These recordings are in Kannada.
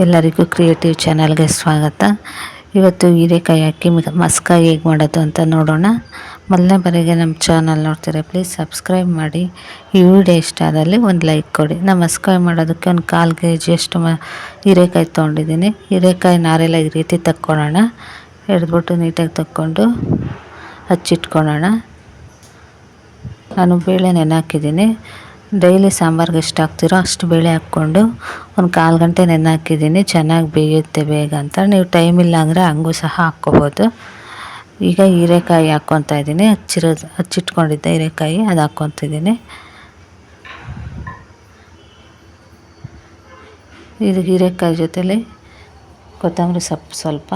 ಎಲ್ಲರಿಗೂ ಕ್ರಿಯೇಟಿವ್ ಚಾನಲ್ಗೆ ಸ್ವಾಗತ. ಇವತ್ತು ಹೀರೆಕಾಯಿ ಹಾಕಿ ಮಸ್ಕಾಯಿ ಹೇಗೆ ಮಾಡೋದು ಅಂತ ನೋಡೋಣ. ಮೊದಲನೇ ಬಾರಿಗೆ ನಮ್ಮ ಚಾನಲ್ ನೋಡ್ತೀರಾ ಪ್ಲೀಸ್ ಸಬ್ಸ್ಕ್ರೈಬ್ ಮಾಡಿ. ಈ ವಿಡಿಯೋ ಇಷ್ಟ ಆದಲ್ಲಿ ಒಂದು ಲೈಕ್ ಕೊಡಿ. ನಾನು ಮಸ್ಕಾಯಿ ಮಾಡೋದಕ್ಕೆ ಒಂದು ಕಾಲು ಕೆ ಜಿಯಷ್ಟು ಮ, ಹೀರೆಕಾಯಿ ತೊಗೊಂಡಿದ್ದೀನಿ. ಹೀರೆಕಾಯಿ ನಾರೆಲ್ಲ ಈ ರೀತಿ ತಕ್ಕೊಳ್ಳೋಣ. ಹಿಡಿದ್ಬಿಟ್ಟು ನೀಟಾಗಿ ತಕ್ಕೊಂಡು ಹಚ್ಚಿಟ್ಕೊಳ್ಳೋಣ. ನಾನು ಬೇಳೆ ನೆನೆ ಹಾಕಿದ್ದೀನಿ. ಡೈಲಿ ಸಾಂಬಾರ್ಗೆ ಎಷ್ಟು ಹಾಕ್ತಿರೋ ಅಷ್ಟು ಬೇಳೆ ಹಾಕ್ಕೊಂಡು ಒಂದು ಕಾಲು ಗಂಟೆ ನೆನೆ ಹಾಕಿದ್ದೀನಿ ಚೆನ್ನಾಗಿ ಬೇಯುತ್ತೆ ಬೇಗ ಅಂತ. ನೀವು ಟೈಮ್ ಇಲ್ಲ ಅಂದರೆ ಹಂಗೂ ಸಹ ಹಾಕ್ಕೋಬೋದು. ಈಗ ಹೀರೆಕಾಯಿ ಹಾಕ್ಕೊತಾ ಇದ್ದೀನಿ. ಹಚ್ಚಿರೋದು ಹಚ್ಚಿಟ್ಕೊಂಡಿದ್ದೆ ಹೀರೆಕಾಯಿ ಅದು ಹಾಕ್ಕೊತಿದ್ದೀನಿ ಇದು ಹೀರೆಕಾಯಿ ಜೊತೇಲಿ ಕೊತ್ತಂಬರಿ ಸೊಪ್ಪು ಸ್ವಲ್ಪ.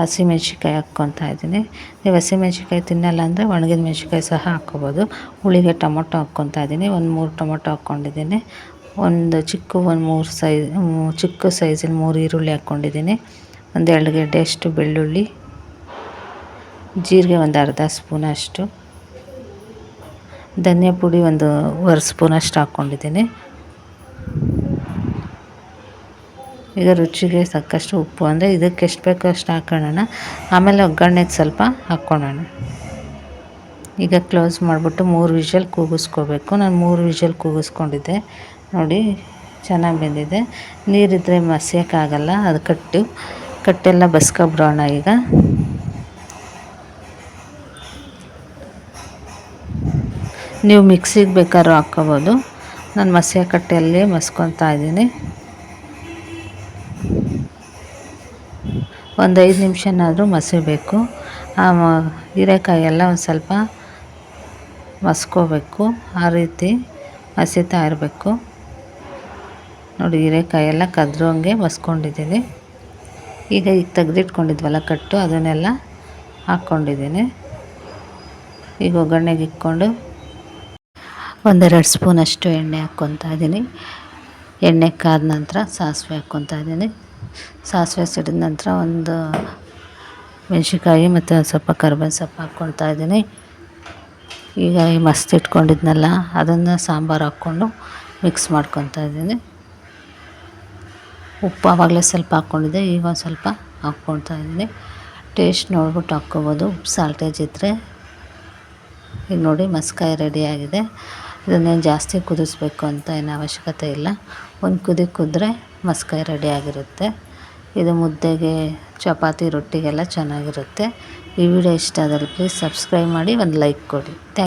ಹಸಿಮೆಣ್ಸಿಕಾಯಿ ಹಾಕ್ಕೊತಾ ಇದ್ದೀನಿ. ನೀವು ಹಸಿಮೆಣ್ಸಿಕಾಯಿ ತಿನ್ನಲ್ಲ ಅಂದರೆ ಒಣಗಿದ ಮೆಣ್ಸಿಕಾಯಿ ಸಹ ಹಾಕ್ಕೋಬೋದು. ಹುಳಿಗೆ ಟೊಮೊಟೊ ಹಾಕ್ಕೊತಾ ಇದ್ದೀನಿ. ಒಂದು ಮೂರು ಟೊಮೊಟೊ ಹಾಕ್ಕೊಂಡಿದ್ದೀನಿ. ಒಂದು ಚಿಕ್ಕ, ಒಂದು ಮೂರು ಸೈಜ್ ಚಿಕ್ಕ ಸೈಜಿನ ಮೂರು ಈರುಳ್ಳಿ ಹಾಕ್ಕೊಂಡಿದ್ದೀನಿ. ಒಂದು ಎರಡು ಗೆಡ್ಡೆ ಅಷ್ಟು, ಬೆಳ್ಳುಳ್ಳಿ, ಜೀರಿಗೆ ಒಂದು ಅರ್ಧ ಸ್ಪೂನ್ ಅಷ್ಟು, ಧನಿಯಾ ಪುಡಿ ಒಂದು ಒಂದು ಸ್ಪೂನಷ್ಟು ಹಾಕ್ಕೊಂಡಿದ್ದೀನಿ. ಈಗ ರುಚಿಗೆ ಸಾಕಷ್ಟು ಉಪ್ಪು ಅಂದರೆ ಇದಕ್ಕೆ ಎಷ್ಟು ಬೇಕೋ ಅಷ್ಟು ಹಾಕೊಳ್ಳೋಣ. ಆಮೇಲೆ ಒಗ್ಗರಣೆಗೆ ಸ್ವಲ್ಪ ಹಾಕ್ಕೊಳ್ಳೋಣ ಈಗ ಕ್ಲೋಸ್ ಮಾಡಿಬಿಟ್ಟು ಮೂರು ವಿಷಲ್ ಕೂಗಿಸ್ಕೋಬೇಕು. ನಾನು ಮೂರು ವಿಷಲ್ ಕೂಗಿಸ್ಕೊಂಡಿದ್ದೆ. ನೋಡಿ, ಚೆನ್ನಾಗಿ ಬೆಂದಿದೆ. ನೀರಿದ್ದರೆ ಮಸಿಯೋಕ್ಕಾಗಲ್ಲ ಅದು ಕಟ್ಟು. ಕಟ್ಟೆಲ್ಲ ಬಸ್ಕೊಬಿಡೋಣ ಈಗ. ನೀವು ಮಿಕ್ಸಿಗೆ ಬೇಕಾದ್ರೂ ಹಾಕ್ಕೋಬೋದು. ನಾನು ಮಸಿಯ ಕಟ್ಟೆಯಲ್ಲಿ ಮಸ್ಕೊತಾ ಇದ್ದೀನಿ. ಒಂದು ಐದು ನಿಮಿಷನಾದರೂ ಮಸಿಬೇಕು ಆ ಮ- ಹೀರೆಕಾಯಿ ಎಲ್ಲ ಒಂದು ಸ್ವಲ್ಪ ಮಸ್ಕೋಬೇಕು. ಆ ರೀತಿ ಮಸಿತಾ ಇರಬೇಕು. ನೋಡಿ, ಹೀರೆಕಾಯಿ ಎಲ್ಲ ಕದ್ರೋಂಗೆ ಮಸ್ಕೊಂಡಿದ್ದೀನಿ. ಈಗ ಈಗ ತೆಗೆದಿಟ್ಕೊಂಡಿದ್ವಲ್ಲ ಕಟ್ಟು, ಅದನ್ನೆಲ್ಲ ಹಾಕ್ಕೊಂಡಿದ್ದೀನಿ. ಈಗ ಒಗ್ಗರಣೆಗೆ ಇಟ್ಕೊಂಡು ಒಂದೆರಡು ಸ್ಪೂನಷ್ಟು ಎಣ್ಣೆ ಹಾಕ್ಕೊತಾ ಇದ್ದೀನಿ. ಎಣ್ಣೆ ಕಾದ ನಂತರ ಸಾಸಿವೆ ಹಾಕ್ಕೊತಾ ಇದ್ದೀನಿ. ಸಾಸಿವೆ ಸಿಡಿದ ನಂತರ ಒಂದು ಮೆಣಸಿನ್ಕಾಯಿ ಮತ್ತು ಸ್ವಲ್ಪ ಕರ್ಬೇವಿನ ಸೊಪ್ಪು ಹಾಕ್ಕೊಳ್ತಾ ಇದ್ದೀನಿ. ಈಗ ಈ ಮಸ್ತ್ ಇಟ್ಕೊಂಡಿದ್ನಲ್ಲ, ಅದನ್ನು ಸಾಂಬಾರು ಹಾಕ್ಕೊಂಡು ಮಿಕ್ಸ್ ಮಾಡ್ಕೊತಾ ಇದ್ದೀನಿ. ಉಪ್ಪು ಆವಾಗಲೇ ಸ್ವಲ್ಪ ಹಾಕ್ಕೊಂಡಿದ್ದೆ, ಈಗ ಸ್ವಲ್ಪ ಹಾಕ್ಕೊಳ್ತಾ ಇದ್ದೀನಿ. ಟೇಸ್ಟ್ ನೋಡ್ಬಿಟ್ಟು ಹಾಕ್ಕೋಬೋದು. ಉಪ್ಪು ಸಾಲ್ಟೇಜ್ ಇದ್ದರೆ ಈಗ ನೋಡಿ ಮಸ್ಕಾಯಿ ರೆಡಿಯಾಗಿದೆ ಇದನ್ನೇನು ಜಾಸ್ತಿ ಕುದಿಸ್ಬೇಕು ಅಂತ ಏನು ಅವಶ್ಯಕತೆ ಇಲ್ಲ. ಒಂದು ಕುದಿ ಕುದ್ರೆ ಮಸ್ಕಾಯಿ ರೆಡಿ ಆಗಿರುತ್ತೆ. ಇದು ಮುದ್ದೆಗೆ, ಚಪಾತಿ, ರೊಟ್ಟಿಗೆಲ್ಲ ಚೆನ್ನಾಗಿರುತ್ತೆ. ಈ ವಿಡಿಯೋ ಇಷ್ಟ ಆದಲ್ಲಿ ಪ್ಲೀಸ್ ಸಬ್ಸ್ಕ್ರೈಬ್ ಮಾಡಿ, ಒಂದು ಲೈಕ್ ಕೊಡಿ.